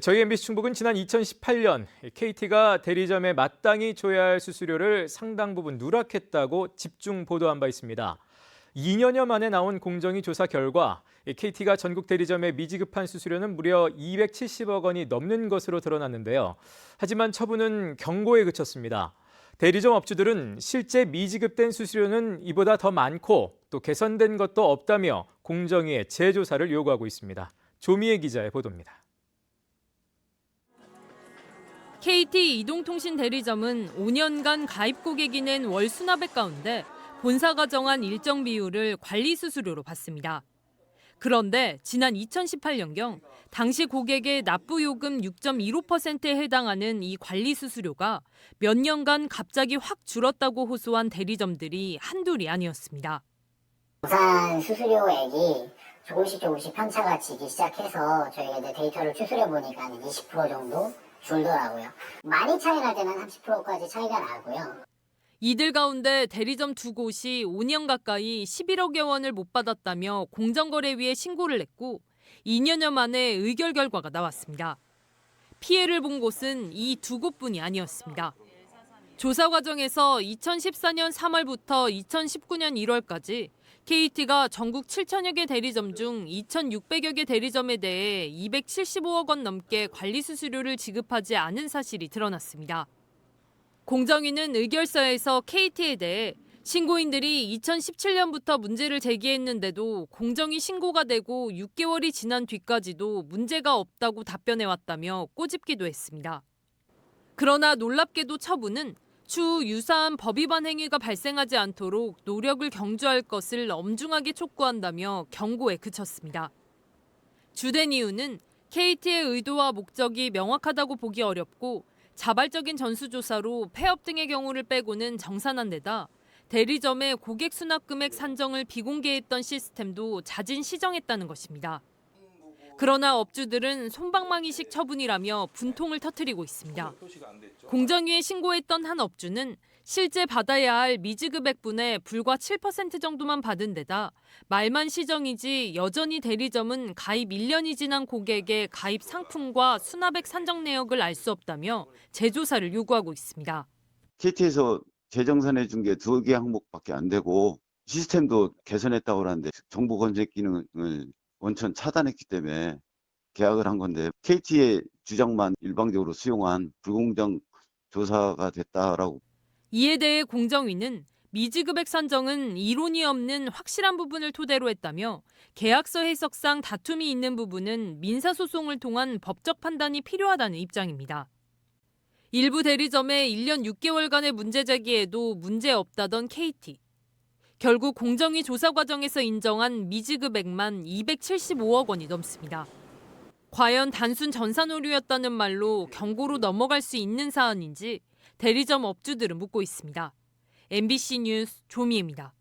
저희 MBC 충북은 지난 2018년 KT가 대리점에 마땅히 줘야 할 수수료를 상당 부분 누락했다고 집중 보도한 바 있습니다. 2년여 만에 나온 공정위 조사 결과 KT가 전국 대리점에 미지급한 수수료는 무려 270억 원이 넘는 것으로 드러났는데요. 하지만 처분은 경고에 그쳤습니다. 대리점 업주들은 실제 미지급된 수수료는 이보다 더 많고 또 개선된 것도 없다며 공정위에 재조사를 요구하고 있습니다. 조미애 기자의 보도입니다. KT 이동통신 대리점은 5년간 가입 고객이 낸 월 수납액 가운데 본사가 정한 일정 비율을 관리 수수료로 받습니다. 그런데 지난 2018년경 당시 고객의 납부 요금 6.15%에 해당하는 이 관리 수수료가 몇 년간 갑자기 확 줄었다고 호소한 대리점들이 한둘이 아니었습니다. 부산 수수료액이 조금씩 조금씩 편차가 지기 시작해서 저희가 이제 데이터를 추스려 보니까 한20% 정도 줄더라고요. 많이 차이 날 때는 30%까지 차이가 나고요. 이들 가운데 대리점 두 곳이 5년 가까이 11억여 원을 못 받았다며 공정거래위에 신고를 냈고 2년여 만에 의결 결과가 나왔습니다. 피해를 본 곳은 이 두 곳뿐이 아니었습니다. 조사 과정에서 2014년 3월부터 2019년 1월까지 KT가 전국 7천여 개 대리점 중 2,600여 개 대리점에 대해 275억 원 넘게 관리 수수료를 지급하지 않은 사실이 드러났습니다. 공정위는 의결서에서 KT에 대해 신고인들이 2017년부터 문제를 제기했는데도 공정위 신고가 되고 6개월이 지난 뒤까지도 문제가 없다고 답변해왔다며 꼬집기도 했습니다. 그러나 놀랍게도 처분은 추후 유사한 법 위반 행위가 발생하지 않도록 노력을 경주할 것을 엄중하게 촉구한다며 경고에 그쳤습니다. 주된 이유는 KT의 의도와 목적이 명확하다고 보기 어렵고 자발적인 전수조사로 폐업 등의 경우를 빼고는 정산한 데다 대리점의 고객 수납 금액 산정을 비공개했던 시스템도 자진 시정했다는 것입니다. 그러나 업주들은 솜방망이식 처분이라며 분통을 터뜨리고 있습니다. 공정위에 신고했던 한 업주는 실제 받아야 할 미지급액분의 불과 7% 정도만 받은 데다 말만 시정이지 여전히 대리점은 가입 1년이 지난 고객의 가입 상품과 수납액 산정 내역을 알 수 없다며 재조사를 요구하고 있습니다. KT에서 재정산해 준 게 두 개 항목밖에 안 되고 시스템도 개선했다고 하는데 정보 검색 기능을 원천 차단했기 때문에 계약을 한 건데 KT의 주장만 일방적으로 수용한 불공정 조사가 됐다라고 이에 대해 공정위는 미지급액 산정은 이론이 없는 확실한 부분을 토대로 했다며 계약서 해석상 다툼이 있는 부분은 민사소송을 통한 법적 판단이 필요하다는 입장입니다. 일부 대리점에 1년 6개월간의 문제 제기에도 문제 없다던 KT. 결국 공정위 조사 과정에서 인정한 미지급액만 275억 원이 넘습니다. 과연 단순 전산 오류였다는 말로 경고로 넘어갈 수 있는 사안인지 대리점 업주들은 묻고 있습니다. MBC 뉴스 조미입니다.